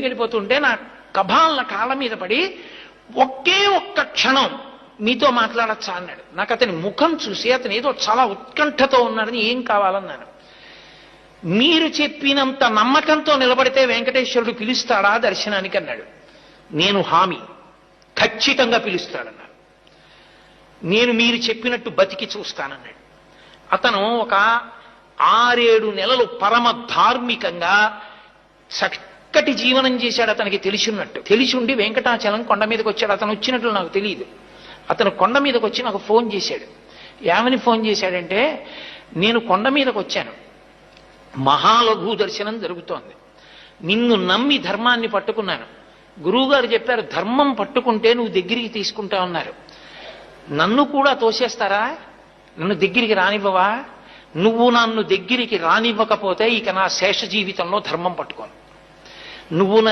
గడిపోతుంటే నా కభాల కాళ్ళ మీద పడి ఒకే ఒక్క క్షణం మీతో మాట్లాడచ్చా అన్నాడు. నాకు అతని ముఖం చూసి అతను ఏదో చాలా ఉత్కంఠతో ఉన్నాడని ఏం కావాలన్నాను. మీరు చెప్పినంత నమ్మకంతో నిలబడితే వెంకటేశ్వరుడు పిలుస్తాడా దర్శనానికి అన్నాడు. నేను హామీ. ఖచ్చితంగా పిలుస్తాడన్నాడు. నేను మీరు చెప్పినట్టు బతికి చూస్తానన్నాడు. అతను ఒక ఆరేడు నెలలు పరమ ధార్మికంగా చక్కటి జీవనం చేశాడు అతనికి తెలిసినట్టు. తెలిసి ఉండి వెంకటాచలం కొండ మీదకి వచ్చాడు. అతను వచ్చినట్లు నాకు తెలియదు. అతను కొండ మీదకి వచ్చి నాకు ఫోన్ చేశాడు. ఏమని ఫోన్ చేశాడంటే నేను కొండ మీదకి వచ్చాను. మహాలఘు దర్శనం జరుగుతోంది. నిన్ను నమ్మి ధర్మాన్ని పట్టుకున్నాను. గురువుగారు చెప్పారు ధర్మం పట్టుకుంటే నువ్వు దగ్గరికి తీసుకుంటా ఉన్నారు నన్ను కూడా తోసేస్తారా? నన్ను దగ్గరికి రానివ్వవా? నువ్వు నన్ను దగ్గరికి రానివ్వకపోతే ఇక నా శేష జీవితంలో ధర్మం పట్టుకోను. నువ్వు నన్ను